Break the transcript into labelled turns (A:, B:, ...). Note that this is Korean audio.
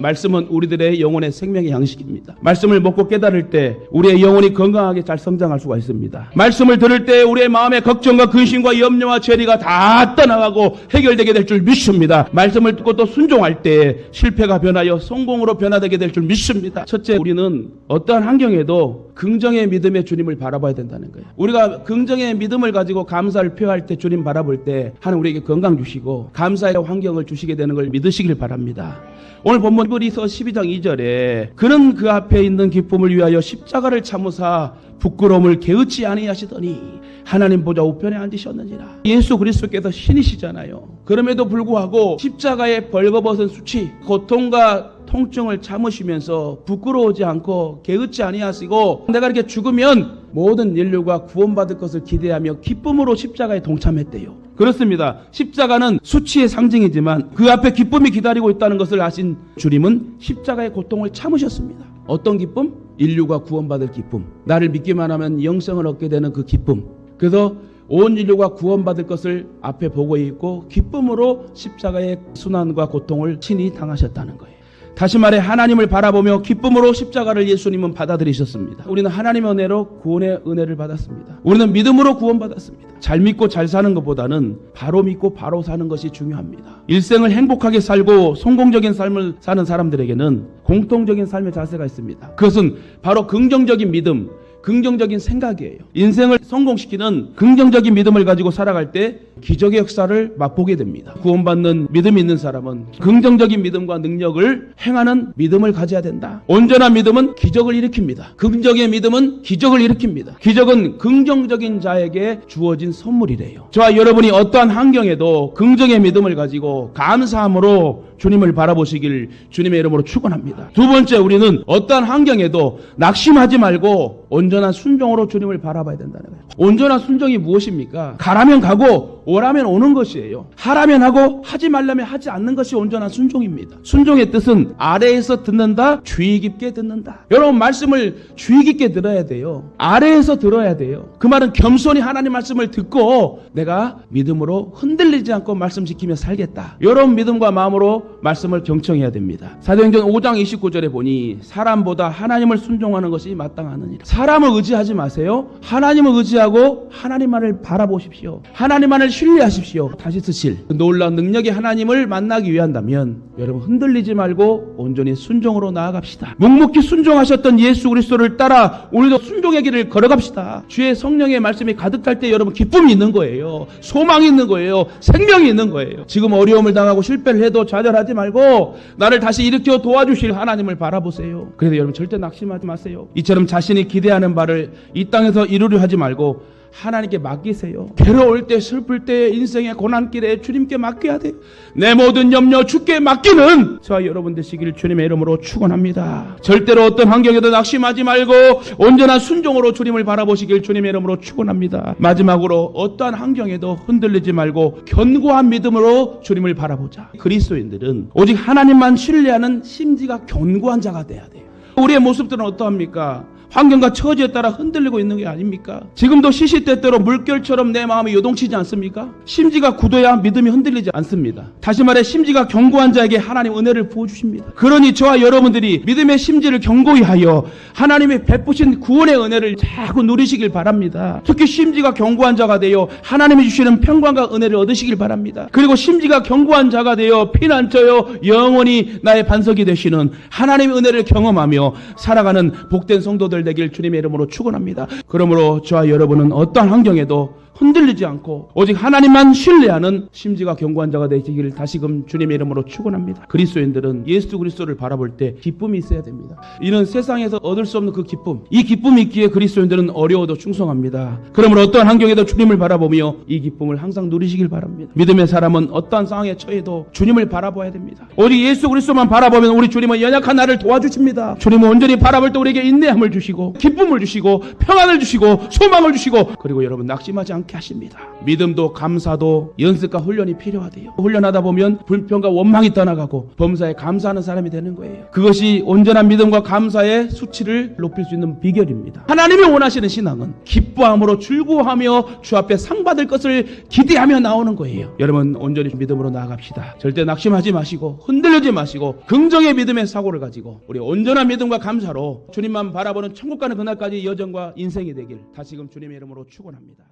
A: 말씀은 우리들의 영혼의 생명의 양식입니다. 말씀을 먹고 깨달을 때 우리의 영혼이 건강하게 잘 성장할 수가 있습니다. 말씀을 들을 때 우리의 마음의 걱정과 근심과 염려와 죄리가 다 떠나가고 해결되게 될 줄 믿습니다. 말씀을 듣고 또 순종할 때 실패가 변하여 성공으로 변화되게 될 줄 믿습니다. 첫째, 우리는 어떠한 환경에도 긍정의 믿음의 주님을 바라봐야 된다는 거예요. 우리가 긍정의 믿음을 가지고 감사를 표할 때 주님 바라볼 때 하나님 우리에게 건강 주시고 감사의 환경을 주시게 되는 걸 믿으시길 바랍니다. 오늘 본문 히브리서 12장 2절에 그는 그 앞에 있는 기쁨을 위하여 십자가를 참으사 부끄러움을 개의치 아니하시더니 하나님 보좌 우편에 앉으셨느니라. 예수 그리스도께서 신이시잖아요. 그럼에도 불구하고 십자가의 벌거벗은 수치, 고통과 통증을 참으시면서 부끄러우지 않고 개의치 아니하시고 내가 이렇게 죽으면 모든 인류가 구원받을 것을 기대하며 기쁨으로 십자가에 동참했대요. 그렇습니다. 십자가는 수치의 상징이지만 그 앞에 기쁨이 기다리고 있다는 것을 아신 주님은 십자가의 고통을 참으셨습니다. 어떤 기쁨? 인류가 구원받을 기쁨. 나를 믿기만 하면 영생을 얻게 되는 그 기쁨. 그래서 온 인류가 구원받을 것을 앞에 보고 있고 기쁨으로 십자가의 순환과 고통을 친히 당하셨다는 거예요. 다시 말해 하나님을 바라보며 기쁨으로 십자가를 예수님은 받아들이셨습니다. 우리는 하나님의 은혜로 구원의 은혜를 받았습니다. 우리는 믿음으로 구원받았습니다. 잘 믿고 잘 사는 것보다는 바로 믿고 바로 사는 것이 중요합니다. 일생을 행복하게 살고 성공적인 삶을 사는 사람들에게는 공통적인 삶의 자세가 있습니다. 그것은 바로 긍정적인 믿음, 긍정적인 생각이에요. 인생을 성공시키는 긍정적인 믿음을 가지고 살아갈 때 기적의 역사를 맛보게 됩니다. 구원받는 믿음이 있는 사람은 긍정적인 믿음과 능력을 행하는 믿음을 가져야 된다. 온전한 믿음은 기적을 일으킵니다. 긍정의 믿음은 기적을 일으킵니다. 기적은 긍정적인 자에게 주어진 선물이래요. 저와 여러분이 어떠한 환경에도 긍정의 믿음을 가지고 감사함으로 주님을 바라보시길 주님의 이름으로 축원합니다. 두 번째 우리는 어떠한 환경에도 낙심하지 말고 온전한 순종으로 주님을 바라봐야 된다는 거예요. 온전한 순종이 무엇입니까? 가라면 가고 오라면 오는 것이에요. 하라면 하고 하지 말라면 하지 않는 것이 온전한 순종입니다. 순종의 뜻은 아래에서 듣는다, 주의 깊게 듣는다. 여러분 말씀을 주의 깊게 들어야 돼요. 아래에서 들어야 돼요. 그 말은 겸손히 하나님 말씀을 듣고 내가 믿음으로 흔들리지 않고 말씀 지키며 살겠다. 이런 믿음과 마음으로 말씀을 경청해야 됩니다. 사도행전 5장 29절에 보니 사람보다 하나님을 순종하는 것이 마땅하느니라. 사람을 의지하지 마세요. 하나님을 의지하고 하나님만을 바라보십시오. 하나님만을 신뢰하십시오. 다시 쓰실 그 놀라운 능력의 하나님을 만나기 위한다면 여러분 흔들리지 말고 온전히 순종으로 나아갑시다. 묵묵히 순종하셨던 예수 그리스도를 따라 우리도 순종의 길을 걸어갑시다. 주의 성령의 말씀이 가득할 때 여러분 기쁨이 있는 거예요. 소망이 있는 거예요. 생명이 있는 거예요. 지금 어려움을 당하고 실패를 해도 좌절하지 말고 나를 다시 일으켜 도와주실 하나님을 바라보세요. 그래서 여러분 절대 낙심하지 마세요. 이처럼 자신이 기대 하는 바를 이 땅에서 이루려 하지 말고 하나님께 맡기세요. 괴로울 때, 슬플 때, 인생의 고난길에 주님께 맡겨야 돼요. 내 모든 염려 주께 맡기는 저와 여러분 되시기를 주님의 이름으로 축원합니다. 절대로 어떤 환경에도 낙심하지 말고 온전한 순종으로 주님을 바라보시길 주님의 이름으로 축원합니다. 마지막으로 어떠한 환경에도 흔들리지 말고 견고한 믿음으로 주님을 바라보자. 그리스도인들은 오직 하나님만 신뢰하는 심지가 견고한 자가 돼야 돼요. 우리의 모습들은 어떠합니까? 환경과 처지에 따라 흔들리고 있는 게 아닙니까? 지금도 시시때때로 물결처럼 내 마음이 요동치지 않습니까? 심지가 굳어야 믿음이 흔들리지 않습니다. 다시 말해 심지가 견고한 자에게 하나님 은혜를 부어주십니다. 그러니 저와 여러분들이 믿음의 심지를 견고히 하여 하나님의 베푸신 구원의 은혜를 자꾸 누리시길 바랍니다. 특히 심지가 견고한 자가 되어 하나님이 주시는 평강과 은혜를 얻으시길 바랍니다. 그리고 심지가 견고한 자가 되어 피난처여 영원히 나의 반석이 되시는 하나님의 은혜를 경험하며 살아가는 복된 성도 들 되길 주님의 이름으로 축원합니다. 그러므로 저와 여러분은 어떠한 환경에도 흔들리지 않고 오직 하나님만 신뢰하는 심지가 견고한 자가 되시기를 다시금 주님의 이름으로 축원합니다. 그리스도인들은 예수 그리스도를 바라볼 때 기쁨이 있어야 됩니다. 이는 세상에서 얻을 수 없는 그 기쁨. 이 기쁨이 있기에 그리스도인들은 어려워도 충성합니다. 그러므로 어떠한 환경에도 주님을 바라보며 이 기쁨을 항상 누리시길 바랍니다. 믿음의 사람은 어떠한 상황에 처해도 주님을 바라봐야 됩니다. 오직 예수 그리스도만 바라보면 우리 주님은 연약한 나를 도와주십니다. 주님은 온전히 바라볼 때 우리에게 인내함을 주시고 기쁨을 주시고 평안을 주시고 소망을 주시고 그리고 여러분 낙심하지 않게 그렇게 하십니다. 믿음도 감사도 연습과 훈련이 필요하대요. 훈련하다 보면 불평과 원망이 떠나가고 범사에 감사하는 사람이 되는 거예요. 그것이 온전한 믿음과 감사의 수치를 높일 수 있는 비결입니다. 하나님이 원하시는 신앙은 기뻐함으로 출구하며 주 앞에 상 받을 것을 기대하며 나오는 거예요. 여러분 온전히 믿음으로 나아갑시다. 절대 낙심하지 마시고 흔들리지 마시고 긍정의 믿음의 사고를 가지고 우리 온전한 믿음과 감사로 주님만 바라보는 천국 가는 그날까지 여정과 인생이 되길 다시금 주님의 이름으로 축원합니다.